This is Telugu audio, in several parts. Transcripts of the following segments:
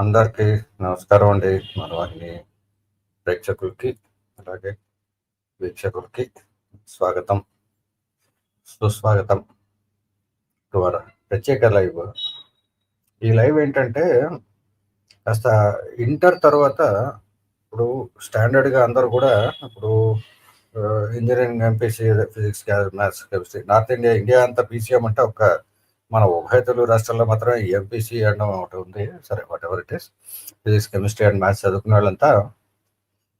అందరికీ నమస్కారం అండి. మన వారిని ప్రేక్షకులకి అలాగే వీక్షకులకి స్వాగతం. సుస్వాగతం ద్వారా ప్రత్యేక లైవ్. ఈ లైవ్ ఏంటంటే కాస్త ఇంటర్ తర్వాత ఇప్పుడు స్టాండర్డ్గా అందరూ కూడా ఇప్పుడు engineering MPC physics maths chemistry north India India అంతా పీసీఎం అంటే ఒక మన ఉభయ తెలుగు రాష్ట్రాల్లో మాత్రం ఎంపీసీ అండ్ ఒకటి ఉంది. సరే whatever it is physics chemistry and maths చదువుకునే వాళ్ళంతా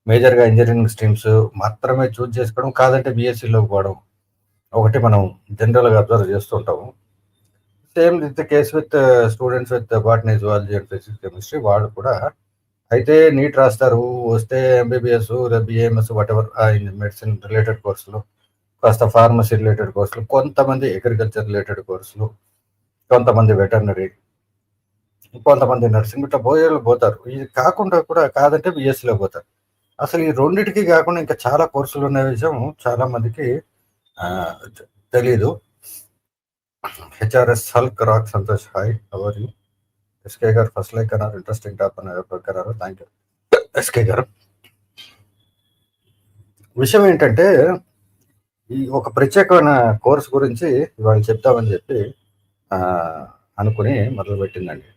మేజర్గా ఇంజనీరింగ్ స్ట్రీమ్స్ మాత్రమే చూస్ చేసుకోవడం కాదంటే బీఎస్సీలోకి పోవడం ఒకటి మనం జనరల్గా అబ్జర్వ్ చేస్తుంటాము same with case with students with botany zoology and physics chemistry వాళ్ళు కూడా అయితే నీట్ రాస్తారు వస్తే MBBS BAMS whatever medicine related కోర్సులు కాస్త ఫార్మసీ రిలేటెడ్ కోర్సులు కొంతమంది అగ్రికల్చర్ రిలేటెడ్ కోర్సులు కొంతమంది వెటర్నరీ కొంతమంది నర్సింగ్ ఇట్లా పోయే పోతారు. ఇది కాకుండా కూడా కాదంటే బిఎస్సీలో పోతారు. అసలు ఈ రెండింటికి కాకుండా ఇంకా చాలా కోర్సులు ఉన్న విషయం చాలా మందికి తెలీదు. HRS hulk rock Santosh hi how are you SK గారు ఫస్ట్ లైక్ అన్నారు ఇంట్రెస్టింగ్ టాప్ అన్నారు థ్యాంక్ యూ ఎస్కే గారు. విషయం ఏంటంటే ఈ ఒక ప్రత్యేకమైన కోర్స్ గురించి ఇవాళ చెప్తామని చెప్పి అనుకుని మొదలుపెట్టిందండి.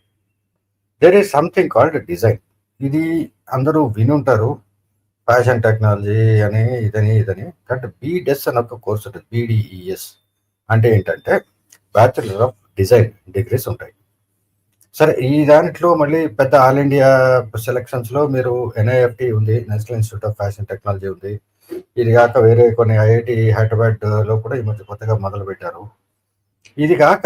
There is something called design ఇది అందరూ వినుంటారు. ఫ్యాషన్ టెక్నాలజీ అని ఇదని ఇదని. బట్ బీడెస్ అని ఒక కోర్స్ ఉంటుంది. బీడిఈఎస్ అంటే ఏంటంటే బ్యాచులర్ ఆఫ్ డిజైన్ డిగ్రీస్ ఉంటాయి. సరే ఈ దాంట్లో మళ్ళీ పెద్ద ఆల్ ఇండియా సెలెక్షన్స్లో మీరు ఎన్ఐఎఫ్టి ఉంది national institute of fashion technology ఉంది. ఇది కాక వేరే కొన్ని ఐఐటి హైదరాబాద్లో కూడా ఈ మధ్య కొత్తగా మొదలు పెట్టారు ఇది కాక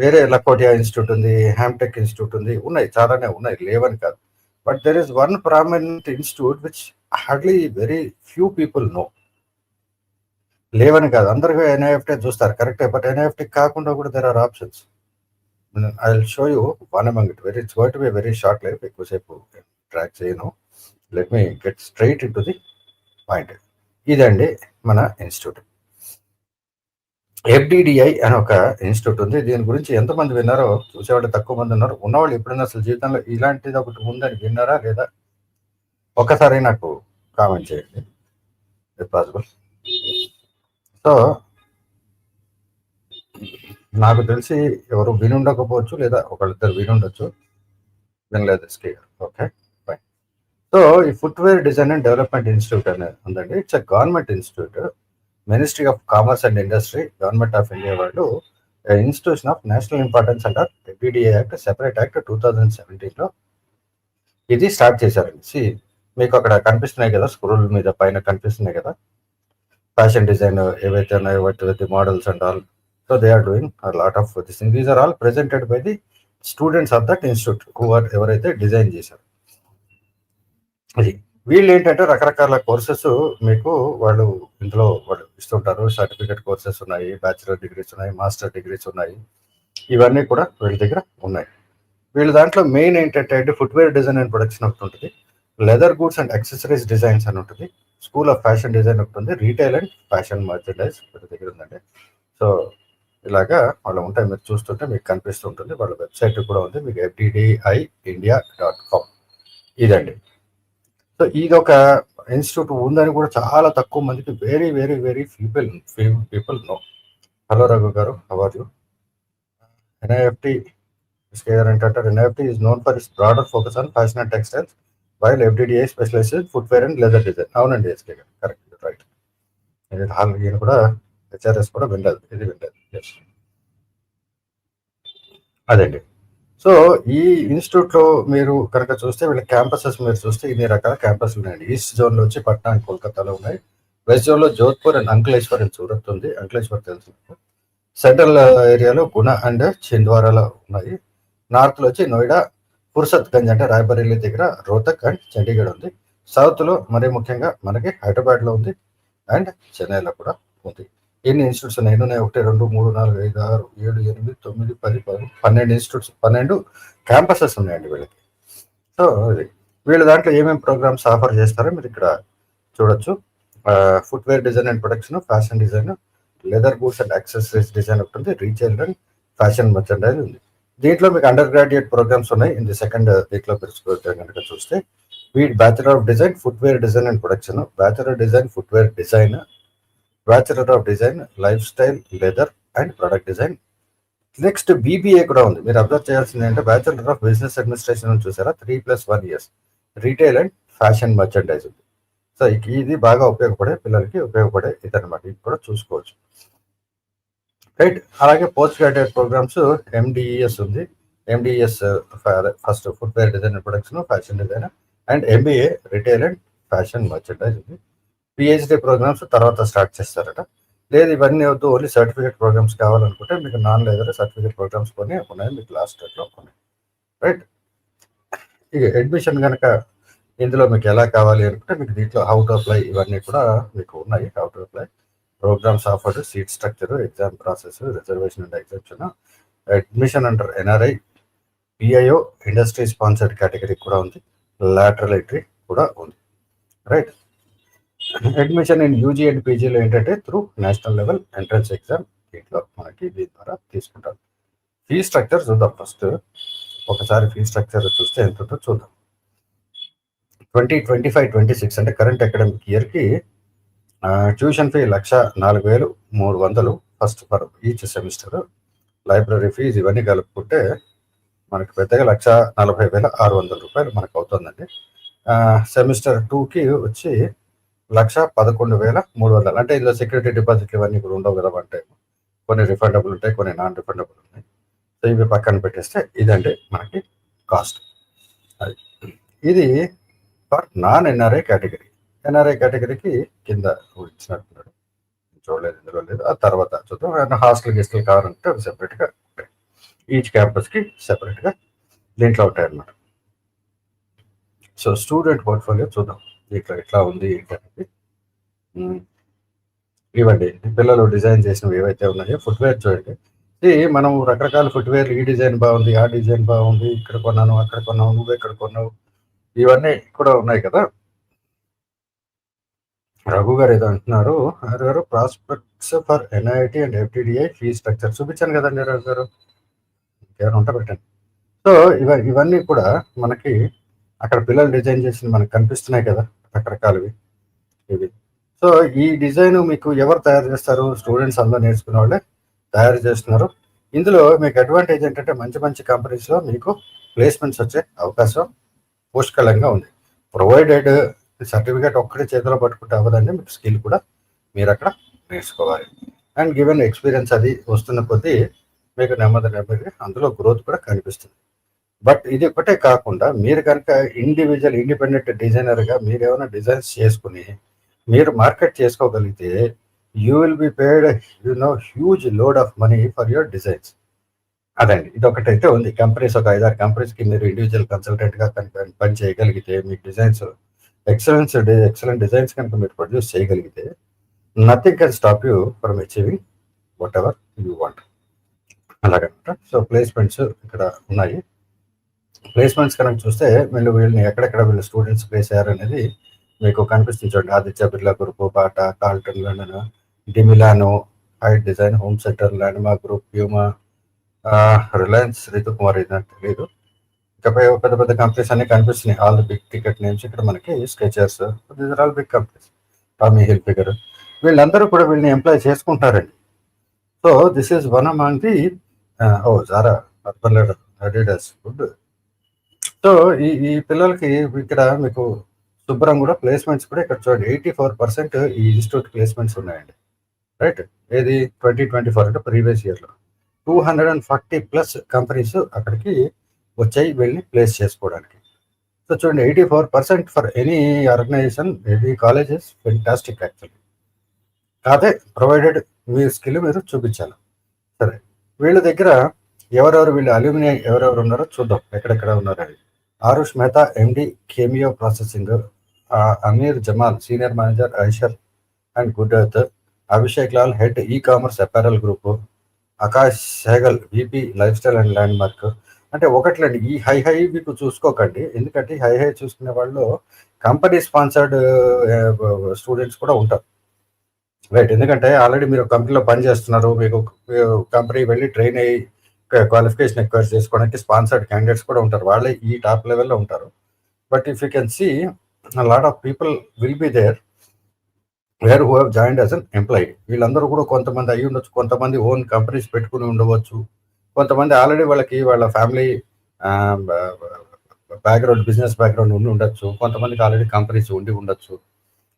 వేరే లకోటియా ఇన్స్టిట్యూట్ ఉంది హ్యామ్టెక్ ఇన్స్టిట్యూట్ ఉంది ఉన్నాయి చాలానే ఉన్నాయి లేవని కాదు. But there is one prominent institute which hardly very few people know లేవని కాదు అందరికీ ఎన్ఐఎఫ్టీ చూస్తారు కరెక్టే బట్ ఎన్ఐఎఫ్టీ కాకుండా కూడా there are options I will show you one among it very it's to be very short life ఎక్కువసేపు ట్రాక్ చేయను. Let me get straight in to the point ఇదండి మన ఇన్స్టిట్యూట్. ఎఫ్డిడిఐ అని ఒక ఇన్స్టిట్యూట్ ఉంది. దీని గురించి ఎంతమంది విన్నారో చూసేవాళ్ళు తక్కువ మంది ఉన్నారు. ఉన్నవాళ్ళు ఎప్పుడైనా అసలు జీవితంలో ఇలాంటిది ఒకటి ఉందని విన్నారా లేదా? ఒక్కసారి నాకు కామెంట్ చేయండి. ఇట్ పాసిబుల్ సో నాకు తెలిసి ఎవరు వినుండకపోవచ్చు లేదా ఒకళ్ళిద్దరు వినుండొచ్చు. వినలేదు స్కేర్ ఓకే ఫైన్ సో ఈ footwear design and development institute అనేది ఉందండి. It's a government institute. Ministry of commerce and industry government of India వాళ్ళు institution of national importance and DDA act separate act two thousand సెవెంటీన్లో ఇది స్టార్ట్ చేశారండి. సి మీకు అక్కడ కనిపిస్తున్నాయి కదా స్క్రూల్ మీద పైన కనిపిస్తున్నాయి కదా ఫ్యాషన్ డిజైన్ ఏవైతే ఉన్నాయో వాటి models and all so they are doing lot of this thing these are all presented by the students of that institute who are ఎవరైతే డిజైన్ చేశారు. అది వీళ్ళు ఏంటంటే రకరకాల కోర్సెస్ మీకు వాళ్ళు ఇందులో వాళ్ళు ఇస్తుంటారు. సర్టిఫికేట్ కోర్సెస్ ఉన్నాయి బ్యాచిలర్ డిగ్రీస్ ఉన్నాయి మాస్టర్ డిగ్రీస్ ఉన్నాయి. ఇవన్నీ కూడా వీళ్ళ దగ్గర ఉన్నాయి. వీళ్ళ దాంట్లో మెయిన్ ఏంటంటే అంటే ఫుట్వేర్ డిజైన్ అండ్ ప్రొడక్షన్ ఒకటి ఉంటుంది. Leather goods and accessories designs అని ఉంటుంది. స్కూల్ ఆఫ్ ఫ్యాషన్ డిజైన్ ఒకటి ఉంది. రీటైల్ అండ్ ఫ్యాషన్ మర్చెండైజ్ వీళ్ళ దగ్గర ఉందండి. సో ఇలాగా వాళ్ళు ఉంటాయి. మీరు చూస్తుంటే మీకు కనిపిస్తుంటుంది వాళ్ళ వెబ్సైట్ కూడా ఉంది. మీకు ఎఫ్డిడిఐ ఇండియా డాట్ కామ్ ఇదండి. సో ఇది ఒక ఇన్స్టిట్యూట్ ఉందని కూడా చాలా తక్కువ మందికి very very very people people know hello Raghu గారు హవర్ యూ ఎన్ఐఎఫ్టి స్కేర్ ఏంటంటారు is known for is broader focus on fashion and textiles while FDDI specialise footwear and leather design అవునండి ఎస్కే గారు కరెక్ట్ రైట్ హాల్ ఈయన కూడా హెచ్ఆర్ఎస్ కూడా వినలేదు ఇది వినలేదు అదండి. సో ఈ ఇన్స్టిట్యూట్లో మీరు కనుక చూస్తే వీళ్ళ క్యాంపసెస్ మీరు చూస్తే ఇన్ని రకాల క్యాంపస్లు ఉన్నాయండి. ఈస్ట్ జోన్లో వచ్చి పట్నా అండ్ కోల్కతాలో ఉన్నాయి. వెస్ట్ జోన్లో జోధ్పూర్ అండ్ అంకలేశ్వర్ అండ్ సూరత్ ఉంది. అంకలేశ్వర్ తెలుసు సెంట్రల్ ఏరియాలో గుణ అండ్ చింద్వారాలో ఉన్నాయి. నార్త్లో వచ్చి నోయిడా ఫుర్సత్ గంజ్ అంటే రాయబరేలీ దగ్గర రోహతక్ అండ్ చండీగఢ్ ఉంది. సౌత్లో మరీ ముఖ్యంగా మనకి హైదరాబాద్లో ఉంది. అండ్ చెన్నైలో కూడా ఉంది. ఎన్ని ఇన్స్టిట్యూట్స్ ఉన్నాయి? ఉన్నాయి? ఒకటి రెండు మూడు నాలుగు ఐదు ఆరు ఏడు ఎనిమిది తొమ్మిది పది పది పన్నెండు ఇన్స్టిట్యూట్స్ పన్నెండు క్యాంపసెస్ ఉన్నాయండి వీళ్ళకి. సో అది వీళ్ళ దాంట్లో ఏమేమి ప్రోగ్రామ్స్ ఆఫర్ చేస్తారో మీరు ఇక్కడ చూడొచ్చు. Footwear design and production fashion design leather goods and accessories design ఒకటి ఉంది. రీటైల్ అండ్ ఫ్యాషన్ మర్చండైజ్ ఉంది. దీంట్లో మీకు అండర్ గ్రాడ్యుయేట్ ప్రోగ్రామ్స్ ఉన్నాయి ఇన్ ది సెకండ్ వీక్లో కనుక చూస్తే. వీటి bachelor of design footwear design and production bachelor design footwear design bachelor of design lifestyle leather and product design. Next BBA కూడా ఉంది. మీరు అబ్జర్వ్ చేయాల్సింది ఏంటంటే బ్యాచులర్ ఆఫ్ బిజినెస్ అడ్మినిస్ట్రేషన్ చూసారా? Three plus one years retail and fashion merchandise ఉంది. సో ఇది బాగా ఉపయోగపడే పిల్లలకి ఉపయోగపడే ఇదనమాట ఇది కూడా చూసుకోవచ్చు. రైట్ అలాగే పోస్ట్ గ్రాడ్యుయేట్ ప్రోగ్రామ్స్ ఎండిఈఎస్ ఉంది. MDES first footwear design production fashion design and MBA retail and fashion merchandise ఉంది. పిహెచ్డి ప్రోగ్రామ్స్ తర్వాత స్టార్ట్ చేస్తారట. లేదు ఇవన్నీ వద్దు ఓన్లీ సర్టిఫికేట్ ప్రోగ్రామ్స్ కావాలనుకుంటే మీకు నాన్ లెదర్ సర్టిఫికేట్ ప్రోగ్రామ్స్ కొన్ని ఉన్నాయి మీకు లాస్ట్ డేట్లో కొన్ని. రైట్ ఇక అడ్మిషన్ కనుక ఇందులో మీకు ఎలా కావాలి అనుకుంటే మీకు దీంట్లో హౌ టు అప్లై ఇవన్నీ కూడా మీకు ఉన్నాయి. How to apply programs offered seat structure exam process reservation and exemption admission under NRI PIO industry sponsored category కూడా ఉంది. లాటరల్ ఎంట్రీ కూడా ఉంది. Right admission in UG and పీజీలో ఏంటంటే through national level entrance exam దీంట్లో మనకి దీని ద్వారా తీసుకుంటారు. ఫీ స్ట్రక్చర్ చూద్దాం ఫస్ట్ ఒకసారి ఫీ స్ట్రక్చర్ చూస్తే ఎంత ఉంటుందో చూద్దాం. Twenty twenty five twenty six అంటే కరెంట్ అకాడమిక్ ఇయర్కి ట్యూషన్ ఫీ లక్ష నాలుగు వేలు మూడు వందలు first per each semester library fees ఇవన్నీ కలుపుకుంటే మనకి పెద్దగా లక్ష నలభై వేల ఆరు వందల రూపాయలు మనకు అవుతుందండి. సెమిస్టర్ టూకి వచ్చి లక్ష పదకొండు వేల మూడు వందలు. అంటే ఇందులో సెక్యూరిటీ డిపాజిట్లు ఇవన్నీ కూడా ఉండవు కదా అంటే కొన్ని రిఫండబుల్ ఉంటాయి కొన్ని నాన్ రిఫండబుల్ ఉన్నాయి సో ఇవి పక్కన పెట్టేస్తే ఇదండి మనకి కాస్ట్ అది. ఇది for non NRI category NRI కేటగిరీకి కింద ఇచ్చినట్టున్నాడు చూడలేదు ఇందులో లేదు. ఆ తర్వాత చూద్దాం. హాస్టల్ గెస్టులు కావాలంటే అవి సెపరేట్గా ఉంటాయి. ఈచ్ క్యాంపస్కి సెపరేట్గా దీంట్లో ఉంటాయి అన్నమాట సో స్టూడెంట్ పోర్ట్ఫోలియో చూద్దాం. ఇట్లా ఎట్లా ఉంది ఏంటనేది ఇవ్వండి. పిల్లలు డిజైన్ చేసినవి ఏవైతే ఉన్నాయో ఫుట్వేర్ చూడండి. ఇది మనం రకరకాల ఫుట్వేర్ ఈ డిజైన్ బాగుంది ఆ డిజైన్ బాగుంది ఇక్కడ కొన్నాను అక్కడ కొన్నావు నువ్వు ఎక్కడ కొన్నావు ఇవన్నీ కూడా ఉన్నాయి కదా. రఘు గారు ఏదో అంటున్నారు. రఘు గారు prospects for NIT and FTDI fee structure చూపించాను కదండి రఘు గారు. ఇంకేమైనా ఉంటా పెట్టండి. సో ఇవ ఇవన్నీ కూడా మనకి అక్కడ పిల్లలు డిజైన్ చేసి మనకు కనిపిస్తున్నాయి కదా. రకరకాలవి. ఇవి. సో ఈ డిజైన్ మీకు ఎవరు తయారు చేస్తారు? స్టూడెంట్స్ అందరూ నేర్చుకునే వాళ్ళే తయారు చేస్తున్నారు. ఇందులో మీకు అడ్వాంటేజ్ ఏంటంటే మంచి మంచి కంపెనీస్లో మీకు ప్లేస్మెంట్స్ వచ్చే అవకాశం పుష్కలంగా ఉంది. ప్రొవైడెడ్ సర్టిఫికేట్ ఒక్కడే చేతిలో పట్టుకుంటే అవ్వదండి. మీకు స్కిల్ కూడా మీరు అక్కడ నేర్చుకోవాలి. అండ్ గివెన్ ఎక్స్పీరియన్స్ అది వస్తున్న కొద్దీ మీకు నెమ్మది నెమ్మది అందులో గ్రోత్ కూడా కనిపిస్తుంది. బట్ ఇది ఒకటే కాకుండా మీరు కనుక ఇండివిజువల్ ఇండిపెండెంట్ డిజైనర్గా మీరు ఏమైనా డిజైన్స్ చేసుకుని మీరు మార్కెట్ చేసుకోగలిగితే you will be paid you know huge load of money for your designs అదండి. ఇది ఒకటైతే ఉంది. కంపెనీస్ ఒక ఐదారు కంపెనీస్కి మీరు ఇండివిజువల్ కన్సల్టెంట్గా కనుక పని చేయగలిగితే మీ డిజైన్స్ ఎక్సలెన్స్ ఎక్సలెంట్ డిజైన్స్ కనుక మీరు ప్రొడ్యూస్ చేయగలిగితే nothing can stop you from achieving whatever you want అలాగనమాట. సో ప్లేస్మెంట్స్ ఇక్కడ ఉన్నాయి. ప్లేస్మెంట్స్ కనుక చూస్తే వీళ్ళు వీళ్ళని ఎక్కడెక్కడ వీళ్ళు స్టూడెంట్స్ ప్లేస్ అనేది మీకు కనిపిస్తుంది చూడండి. Aditya Birla group Bata Carlton London Da Milano Hidesign Home Centre Landmark group Puma Reliance Ritu Kumar ఇదంటే తెలియదు ఇకపై పెద్ద పెద్ద కంపెనీస్ అన్ని కనిపిస్తున్నాయి. All the big ticket names ఇక్కడ మనకి Skechers these are all big companies Tommy hill figure వీళ్ళందరూ కూడా వీళ్ళని ఎంప్లాయ్ చేసుకుంటారండి. So this is one among the oh Zara Urban Ladder Adidas good so ఈ ఈ పిల్లలకి ఇక్కడ మీకు శుభ్రం కూడా ప్లేస్మెంట్స్ కూడా ఇక్కడ చూడండి. ఎయిటీ ఫోర్ పర్సెంట్ ఈ ఇన్స్టిట్యూట్ ప్లేస్మెంట్స్ ఉన్నాయండి. రైట్ ఏది? ట్వంటీ ట్వంటీ ఫోర్ అంటే ప్రీవియస్ ఇయర్లో two hundred and forty plus companies అక్కడికి వచ్చాయి వెళ్ళి ప్లేస్ చేసుకోవడానికి. సో చూడండి eighty four percent for any organisation any colleges fantastic actually కాదే ప్రొవైడెడ్ మీ స్కిల్ మీరు చూపించాలి. సరే. వీళ్ళ దగ్గర ఎవరెవరు వీళ్ళు అల్యూమినియం ఎవరెవరు ఉన్నారో చూద్దాం. ఎక్కడెక్కడ ఉన్నారని Aarush Mehta MD Cameo processing Aamir Jamal senior manager Eicher and Good Earth Abhishek Lal head ecommerce apparel group Aakash Sehgal VP lifestyle and Landmark అంటే ఒకట్లండి ఈ హై హై మీకు చూసుకోకండి. ఎందుకంటే హై హై చూసుకునే వాళ్ళు కంపెనీ స్పాన్సర్డ్ స్టూడెంట్స్ కూడా ఉంటారు. రైట్ ఎందుకంటే ఆల్రెడీ మీరు కంపెనీలో పని చేస్తున్నారు మీకు కంపెనీ వెళ్ళి ట్రైన్ అయ్యి క్వాలిఫికేషన్ ఎక్వైర్ చేసుకోవడానికి స్పాన్సర్డ్ క్యాండిడేట్స్ కూడా ఉంటారు. వాళ్ళే ఈ టాప్ లెవెల్లో ఉంటారు. But if you can see lot of people will be there where who have joined as an employee వీళ్ళందరూ కూడా కొంతమంది అయ్యి ఉండొచ్చు. కొంతమంది ఓన్ కంపెనీస్ పెట్టుకుని ఉండవచ్చు. కొంతమంది ఆల్రెడీ వాళ్ళకి వాళ్ళ ఫ్యామిలీ బ్యాక్గ్రౌండ్ బిజినెస్ బ్యాక్గ్రౌండ్ ఉండి ఉండొచ్చు. కొంతమందికి ఆల్రెడీ కంపెనీస్ ఉండి ఉండొచ్చు.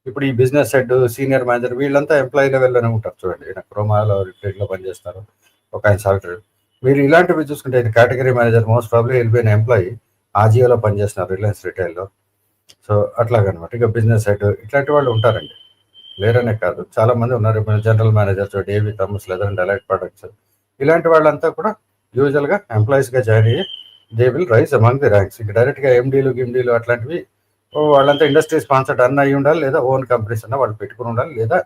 ఇప్పుడు ఈ బిజినెస్ హెడ్ సీనియర్ మేనేజర్ వీళ్ళంతా ఎంప్లాయీ లెవెల్లోనే ఉంటారు. చూడండి క్రోమాలో రిటైల్లో పనిచేస్తారు. ఒక ఆయన సాఫ్ట్వేర్ మీరు ఇలాంటివి చూసుకుంటే ఆయన కేటగిరీ మేనేజర్ మోస్ట్ ప్రాబ్లీ వెళ్ళిపోయిన ఎంప్లాయీ ఆజియోలో పనిచేస్తున్నారు రిలయన్స్ రిటైల్లో. సో అట్లాగనమాట. ఇక బిజినెస్ సైడ్ ఇట్లాంటి వాళ్ళు ఉంటారండి. లేరనే కాదు. చాలా మంది ఉన్నారు. ఇప్పుడు జనరల్ మేనేజర్స్ డేవి థమ్స్ లేదా డెలైట్ ప్రొడక్ట్స్ ఇలాంటి వాళ్ళంతా కూడా యూజువల్గా ఎంప్లాయీస్గా జాయిన్ అయ్యి they will rise among the ranks ఇక డైరెక్ట్గా ఎండీలు గిమ్డీలు అట్లాంటివి వాళ్ళంతా ఇండస్ట్రీ స్పాన్సర్డ్ అన్న అయి ఉండాలి లేదా ఓన్ కంపెనీస్ అన్న వాళ్ళు పెట్టుకుని ఉండాలి లేదా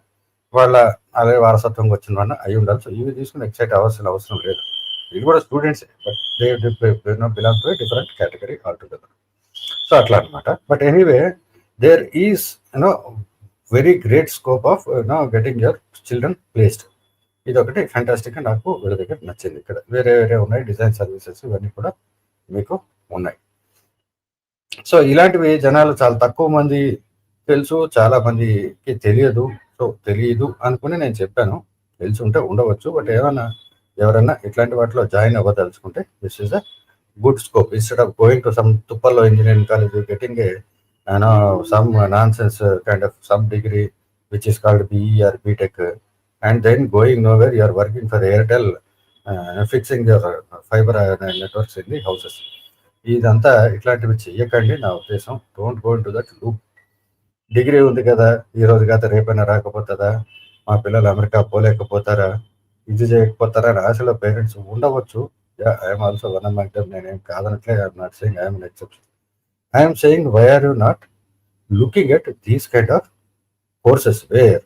వాళ్ళ అదే వారసత్వంగా వచ్చిన వాళ్ళ అయి ఉండాలి. సో ఇవి తీసుకుని ఎక్సైట్ అవ్వాల్సిన అవసరం లేదు. వీళ్ళు కూడా students but they belong to different category all together so అట్లా అనమాట but anyway there is you know very great scope of you know getting your children placed ఇది ఒకటి ఫ్యాంటాస్టిక్గా నాకు వీళ్ళ దగ్గర నచ్చింది ఇక్కడ. వేరే వేరే ఉన్నాయి డిజైన్ సర్వీసెస్ ఇవన్నీ కూడా మీకు ఉన్నాయి. సో ఇలాంటివి జనాలు చాలా తక్కువ మంది తెలుసు చాలా మందికి తెలియదు. సో తెలియదు అనుకుని నేను చెప్పాను. తెలిసి ఉంటే ఉండవచ్చు బట్ ఏమన్నా ఎవరైనా ఇట్లాంటి వాటిలో join అవ్వదలుచుకుంటే this is a good scope instead of going to some తుప్పల్లో engineering college getting a some nonsense kind of some degree which is called BE or BTech and then going nowhere you're working for Airtel fixing your fibre networks in the houses ఇదంతా ఇట్లాంటివి చెయ్యకండి నా ఉద్దేశం. Don't go to that loop degree ఉంది కదా ఈ రోజు కాదు రేపైనా రాకపోతుందా? మా పిల్లలు అమెరికా పోలేకపోతారా? ఇది చేయకపోతారని ఆశలో పేరెంట్స్ ఉండవచ్చు. I'm also one of my నేనేం కాదనట్లే. I'm not saying I'm exception I'm saying why are you not looking at these kind of courses where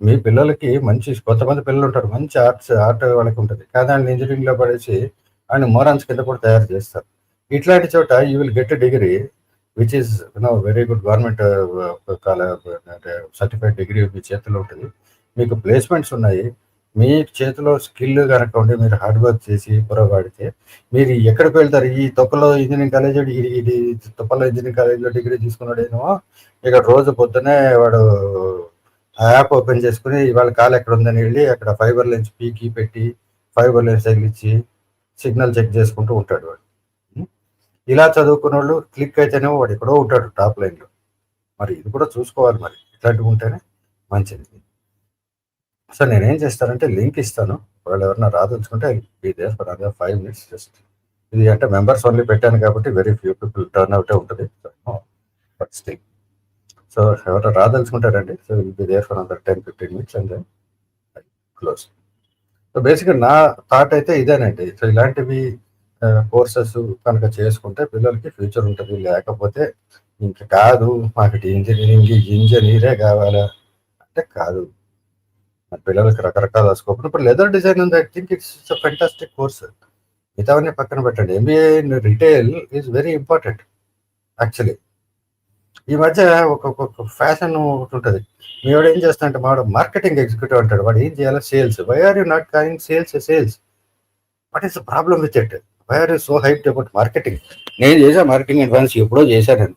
మీ పిల్లలకి మంచి కొంతమంది పిల్లలు ఉంటారు. మంచి ఆర్ట్స్ ఆర్ట్ వాళ్ళకి ఉంటుంది. కానీ ఆయన ఇంజనీరింగ్లో పడేసి ఆయన మోరాన్స్ కింద కూడా తయారు చేస్తారు. ఇట్లాంటి చోట you will get degree which is no very good government certified degree మీ చేతిలో ఉంటుంది. మీకు ప్లేస్మెంట్స్ ఉన్నాయి. మీ చేతిలో స్కిల్ కనుక ఉండి మీరు హార్డ్ వర్క్ చేసి పొరపాడితే. మీరు ఎక్కడికి వెళ్తారు ఈ తొప్పలో ఇంజనీరింగ్ కాలేజ్ ఇది తొప్పలో ఇంజనీరింగ్ కాలేజ్లో డిగ్రీ తీసుకున్నాడేమో. ఇక్కడ రోజు పొద్దునే వాడు యాప్ ఓపెన్ చేసుకుని ఇవాళ కాల్ ఎక్కడ ఉందని వెళ్ళి అక్కడ ఫైబర్ లెన్స్ పీకి పెట్టి ఫైబర్ లెన్స్ తగిలిచ్చి సిగ్నల్ చెక్ చేసుకుంటూ ఉంటాడు వాడు. ఇలా చదువుకున్న వాళ్ళు క్లిక్ అయితేనేమో వాడు ఎక్కడో ఉంటాడు టాప్ లైన్లో మరి ఇది కూడా చూసుకోవాలి మరి. ఇట్లాంటివి ఉంటేనే మంచిది. సో నేనేం చేస్తానంటే లింక్ ఇస్తాను. వాళ్ళు ఎవరైనా రాదలుచుకుంటే be there for other five minutes just. ఇది అంటే మెంబర్స్ ఓన్లీ పెట్టాను కాబట్టి వెరీ ఫ్యూ పీపుల్ టర్న్ అవుటే ఉంటుంది. బట్ స్టిల్ సో ఎవరైనా రాదలుచుకుంటారండి so will be there for another ten fifteen minutes and then close so బేసిక్గా నా థాట్ అయితే ఇదేనండి. సో ఇలాంటివి కోర్సెస్ కనుక చేసుకుంటే పిల్లలకి ఫ్యూచర్ ఉంటుంది. లేకపోతే ఇంకా కాదు మాకు ఇంజనీరింగ్ ఇంజనీరే కావాలా? అంటే కాదు. మరి పిల్లలకి రకరకాల స్కోప్ ఇప్పుడు లెదర్ డిజైన్ ఉంది I think it's fantastic course మిగతావన్నీ పక్కన పెట్టండి MBA in retail is very important actually ఈ మధ్య ఒక ఫ్యాషన్ ఒకటి ఉంటుంది మీవాడు ఏం చేస్తానంటే మాడు మావాడు మార్కెటింగ్ ఎగ్జిక్యూటివ్ అంటాడు వాడు ఏం చేయాలి sales why are you not కాయింగ్ sales sales what is the problem with it why are you so hype about marketing నేను చేసా మార్కెటింగ్ అడ్వాన్స్ ఎప్పుడో చేశాను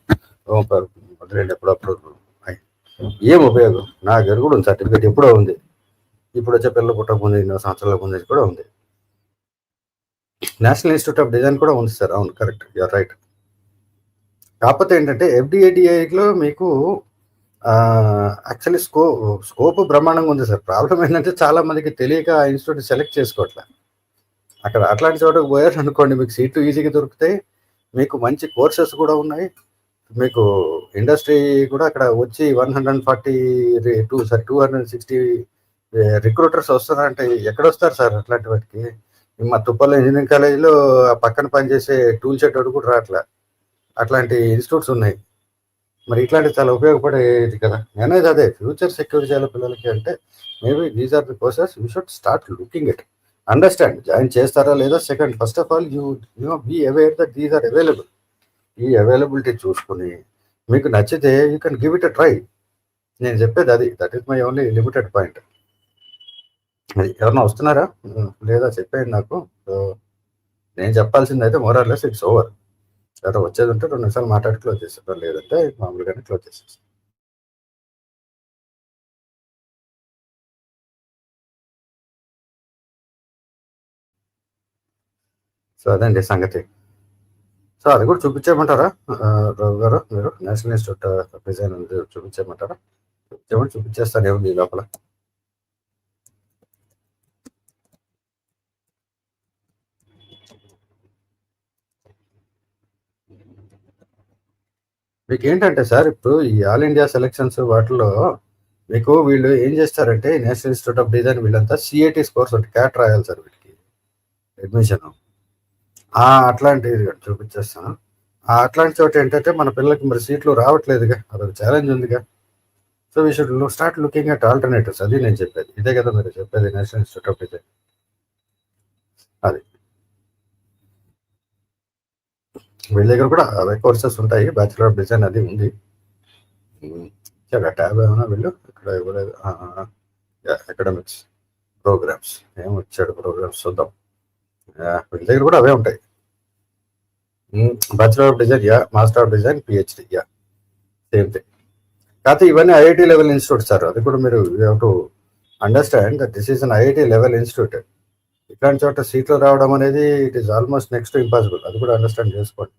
నేను ఎప్పుడప్పుడు ఏం ఉపయోగం నా దగ్గర కూడా ఉంది సర్టిఫికేట్ ఎప్పుడో ఉంది ఇప్పుడు వచ్చే పిల్లలు పుట్టక ముందు ఎన్నో సంవత్సరాల ముందు కూడా ఉంది. నేషనల్ ఇన్స్టిట్యూట్ ఆఫ్ డిజైన్ కూడా ఉంది సార్. అవును కరెక్ట్ యూఆర్ రైట్ కాకపోతే ఏంటంటే ఎఫ్డిఏడిఐలో మీకు యాక్చువల్లీ స్కో స్కోప్ బ్రహ్మాండంగా ఉంది సార్. ప్రాబ్లం ఏంటంటే చాలా మందికి తెలియక ఆ ఇన్స్టిట్యూట్ సెలెక్ట్ చేసుకోవట్లే. అక్కడ అట్లాంటి చోటకు పోయారు అనుకోండి మీకు సీట్లు ఈజీగా దొరుకుతాయి. మీకు మంచి కోర్సెస్ కూడా ఉన్నాయి. మీకు ఇండస్ట్రీ కూడా అక్కడ వచ్చి one hundred forty two sir two hundred sixty recruiters వస్తారంటే ఎక్కడ వస్తారు సార్ అట్లాంటి వాటికి? మా తుప్పల ఇంజనీరింగ్ కాలేజీలో పక్కన పనిచేసే టూల్ సెట్ కూడా రావట్లే అట్లాంటి ఇన్స్టిట్యూట్స్ ఉన్నాయి. మరి ఇట్లాంటివి చాలా ఉపయోగపడేది కదా. నేనేది అదే ఫ్యూచర్ సెక్యూర్ చేయాలి పిల్లలకి అంటే maybe these are the courses you should start looking it understand join చేస్తారా లేదా? Second first of all you you be aware that these are available ఈ అవైలబిలిటీ చూసుకుని మీకు నచ్చితే you can give it a try నేను చెప్పేది అది. That is my only limited point అది ఎవరన్నా వస్తున్నారా? లేదా చెప్పేయండి నాకు. నేను చెప్పాల్సింది అయితే మోరార్లెస్ ఇట్స్ ఓవర్ లేదా వచ్చేది ఉంటే రెండు నిమిషాలు మాట్లాడి క్లోజ్ చేసేస్తారు లేదంటే మామూలుగానే క్లోజ్ చేసేస్తారు సో అదండి సంగతి. సో అది కూడా చూపించేయమంటారా? రవి గారు మీరు నేషనల్ ఇన్స్టిట్యూట్ డిజైన్ ఉంది చూపించేయమంటారా? చూపించేమని చూపించేస్తాను ఏముంది ఈ లోపల? మీకు ఏంటంటే సార్ ఇప్పుడు ఈ ఆల్ ఇండియా సెలక్షన్స్ వాటిలో మీకు వీళ్ళు ఏం చేస్తారంటే నేషనల్ ఇన్స్టిట్యూట్ ఆఫ్ డిజైన్ వీళ్ళంతా సిఐటి స్కోర్స్ ఒకటి క్యాట్ రాయాలి సార్ వీటికి అడ్మిషన్. అట్లాంటిది చూపించేస్తాను ఆ అట్లాంటి చోట ఏంటంటే మన పిల్లలకి మరి సీట్లు రావట్లేదుగా అదొక ఛాలెంజ్ ఉందిగా. So we should start looking at alternatives అది నేను చెప్పేది. ఇదే కదా మీరు చెప్పేది నేషనల్ ఇన్స్టిట్యూట్ ఆఫ్ డిజైన్. అది. వీళ్ళ దగ్గర కూడా అవే కోర్సెస్ ఉంటాయి. బ్యాచులర్ ఆఫ్ డిజైన్ అది ఉంది. ట్యాబ్ ఏమైనా వీళ్ళు ఇక్కడ ఇవ్వలేదు. అకాడమిక్స్ ప్రోగ్రామ్స్ ఏం వచ్చాడు ప్రోగ్రామ్స్ చూద్దాం. వీళ్ళ దగ్గర కూడా అవే ఉంటాయి. Bachelor of design yeah master of design PhD yeah. Same thing కాకపోతే ఇవన్నీ ఐఐటి లెవెల్ ఇన్స్టిట్యూట్ సార్ అది కూడా మీరు have to understand that this is an IIT level institute ఇట్లాంటి చోట సీట్లు రావడం అనేది it is almost next impossible అది కూడా అండర్స్టాండ్ చేసుకోండి.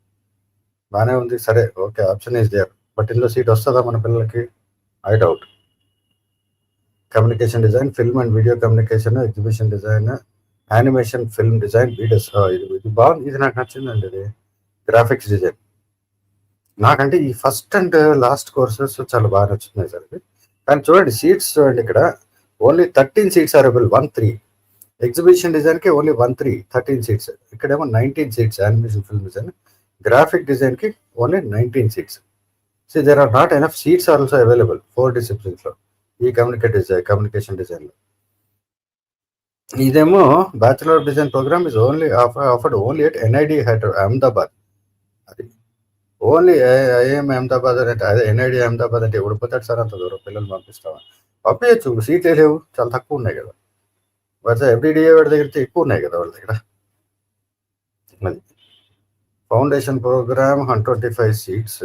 బాగానే ఉంది. సరే okay option is there but ఇందులో సీట్ వస్తుందా మన పిల్లలకి? I doubt communication design film and video communication exhibition design animation film design videos ఇది ఇది బాగుంది. ఇది నాకు నచ్చిందండి ఇది. గ్రాఫిక్స్ డిజైన్ నాకంటే ఈ ఫస్ట్ అండ్ లాస్ట్ కోర్సెస్ చాలా బాగా నచ్చుతున్నాయి సార్ ఇది కానీ చూడండి సీట్స్ చూడండి ఇక్కడ. Only thirteen seats available one three exhibition డిజైన్కి only one three thirteen seats ఇక్కడేమో nineteen seats animation film design graphic డిజైన్కి only nineteen seats so there are not enough seats are also available four డిసిప్లిన్స్లో ఈ కమ్యూనికేట్ డిజైన్ కమ్యూనికేషన్ డిజైన్లో ఇదేమో bachelor design program is only offered only at NID Hyderabad Ahmedabad అది ఓన్లీ ఐఎం అహ్మదాబాద్ అంటే అదే ఎన్ఐడి అహ్మదాబాద్ అంటే ఎవడు పోతాడు సార్? అంత దూరం పిల్లలు పంపిస్తామని పంపించచ్చు సీట్లే లేవు చాలా తక్కువ ఉన్నాయి కదా. బట్ ఎఫ్డిడిఏ వాడి దగ్గర ఎక్కువ ఉన్నాయి కదా వాళ్ళ దగ్గర? అది foundation program one twenty five seats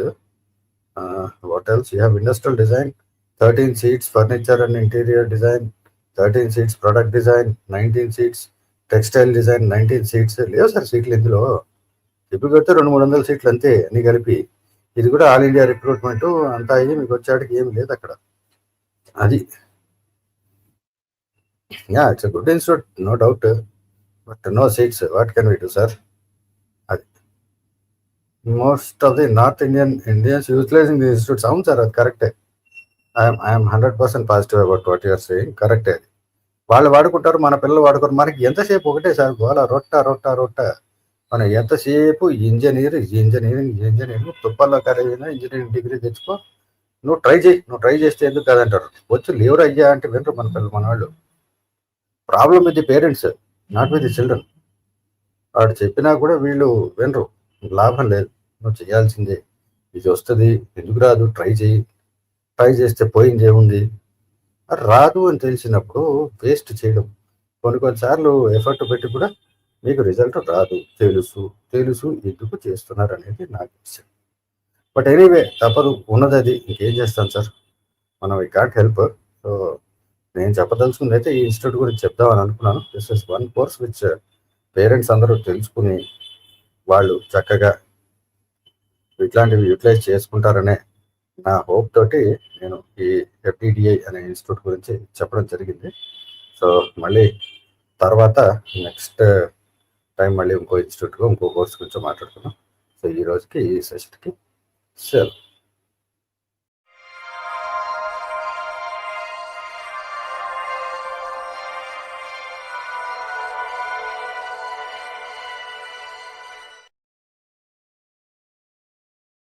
what else? You have industrial design thirteen seats furniture and interior design thirteen seats product design nineteen seats textile design nineteen seats. లేవు సార్ సీట్లు ఇందులో. ఇప్పుడు పెడితే రెండు మూడు వందల సీట్లు అంతే అన్ని కలిపి. ఇది కూడా ఆల్ ఇండియా రిక్రూట్మెంట్ అంతా అయ్యి మీకు వచ్చేటికి ఏమి లేదు అక్కడ. అది yeah it's good institute no doubt but no seats what can we do sir అది most of the North Indian Indians utilizing the institutes అవును సార్ అది కరెక్టే I'm I'm hundred percent positive about what you're saying కరెక్టే అది వాళ్ళు వాడుకుంటారు మన పిల్లలు వాడుకోరు. మనకి ఎంతసేపు ఒకటే సార్ గోల రొట్ట రొట్ట రొట్ట. మనం ఎంతసేపు ఇంజనీర్ ఇంజనీరింగ్ ఇంజనీరింగ్ తుప్పల్లో కరిగిన ఇంజనీరింగ్ డిగ్రీ తెచ్చుకో. నువ్వు ట్రై చేయి. నువ్వు ట్రై చేస్తే ఎందుకు కాదంటారు. వచ్చి లేవరు అయ్యా అంటే వినరు మన పిల్లలు మన వాళ్ళు problem with the parents not with the children వాడు చెప్పినా కూడా వీళ్ళు వినరు. లాభం లేదు. నువ్వు చేయాల్సిందే. ఇది వస్తుంది. ఎందుకు రాదు? ట్రై చేయి. ట్రై చేస్తే పోయింది ఏముంది? రాదు అని తెలిసినప్పుడు వేస్ట్ చేయడం. కొన్ని కొన్నిసార్లు ఎఫర్ట్ పెట్టి కూడా మీకు రిజల్ట్ రాదు. తెలుసు. తెలుసు ఎందుకు చేస్తున్నారు అనేది నాకు విషయం బట్ ఎనీవే తప్పదు. ఉన్నది అది. ఇంకేం చేస్తాను సార్? మనం ఐ కాంట్ హెల్ప్ సో నేను చెప్పదలుచుకుంది అయితే ఈ ఇన్స్టిట్యూట్ గురించి చెప్దామని అనుకున్నాను. This is one course which parents అందరూ తెలుసుకుని వాళ్ళు చక్కగా ఇట్లాంటివి యూటిలైజ్ చేసుకుంటారనే నా హోప్ తోటి నేను ఈ ఎఫ్డిడిఐ అనే ఇన్స్టిట్యూట్ గురించి చెప్పడం జరిగింది. సో మళ్ళీ తర్వాత నెక్స్ట్ టైం uh, మళ్ళీ ఇంకో ఇన్స్టిట్యూట్గా ఇంకో కోర్స్ గురించి మాట్లాడుకున్నాం సో ఈ రోజుకి ఈ సెషన్కి సెలవు